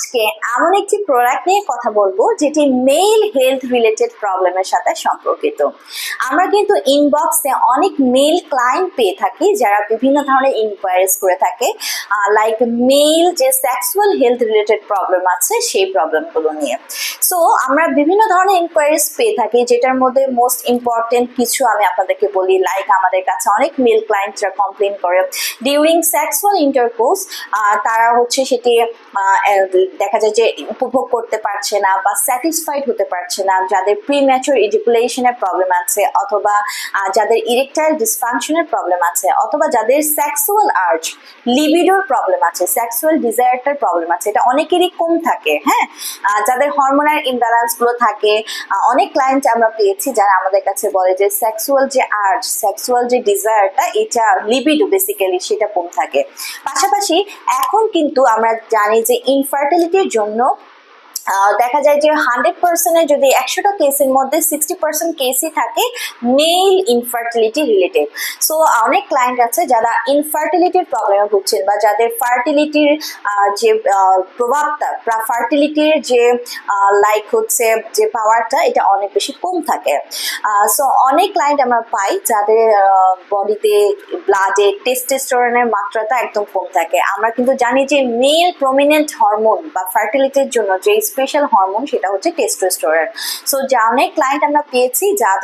আজকে এমন একটি প্রোডাক্ট নিয়ে কথা বলব, যেটি মেল হেলথ রিলেটেড প্রবলেমের সাথে সম্পর্কিত। আমরা কিন্তু ইনবক্সে অনেক মেল ক্লায়েন্ট পেয়ে থাকি, যারা বিভিন্ন ধরনের ইনকোয়ারিজ করে থাকে। লাইক মেল যে সেক্সুয়াল হেলথ রিলেটেড প্রবলেম আছে, সেই প্রবলেমগুলো নিয়ে। সো আমরা বিভিন্ন ধরনের ইনকোয়ারিজ পেয়ে থাকি, যেটার মধ্যে মোস্ট ইম্পর্টেন্ট কিছু আমি আপনাদেরকে বলি। লাইক আমাদের কাছে অনেক মেল ক্লায়েন্টরা কমপ্লেন করে। ডিউরিং সেক্সুয়াল ইন্টারকোর্স তারা হচ্ছে সেটি দেখা যায় যে উপভোগ করতে পারছে না বা স্যাটিসফাইড হতে পারছে না, যাদের প্রি ম্যাচুর ইডিকুলেশনের প্রবলেম আছে অথবা যাদের ইরেকটাইল ডিসফাংশনের প্রবলেম আছে অথবা যাদের সেক্সুয়াল আর্জ লিবিডোর প্রবলেম আছে সেক্সুয়াল ডিজায়ারটার প্রবলেম আছে, এটা অনেকেরই কম থাকে হ্যাঁ? যাদের হরমোনাল ইমব্যালেন্সগুলো থাকে অনেক ক্লায়েন্ট আমরা পেয়েছি যারা আমাদের কাছে বলে যে সেক্সুয়াল যে আর্জ সেক্সুয়াল যে ডিজায়ারটা এটা লিবিডো বেসিক্যালি সেটা কম থাকে। পাশাপাশি এখন কিন্তু আমরা জানি যে ইনফার্টিলিটির জন্য দেখা যায় যে হান্ড্রেড পার্সেন্টের যদি একশোটা কেসের মধ্যে সিক্সটি পার্সেন্ট কেসই থাকে মেল ইনফার্টিলিটি রিলেটেড সো অনেক ক্লায়েন্ট আছে যারা ইনফার্টিলিটির প্রবলেমে ভুগছেন বা যাদের ফার্টিলিটির যে প্রভাবটা ফার্টিলিটির যে লাইক হচ্ছে যে পাওয়ারটা এটা অনেক বেশি কম থাকে। সো অনেক ক্লায়েন্ট আমরা পাই যাদের বডিতে ব্লাডে টেস্টোস্টেরনের মাত্রাটা একদম কম থাকে। আমরা কিন্তু জানি যে মেল প্রমিনেন্ট হরমোন বা ফার্টিলিটির জন্য যে স্পেশাল হরমোন সেটা হচ্ছে টেস্টোস্টেরন সো যা অনেক ক্লায়েন্ট আমরা পেয়েছি যাদের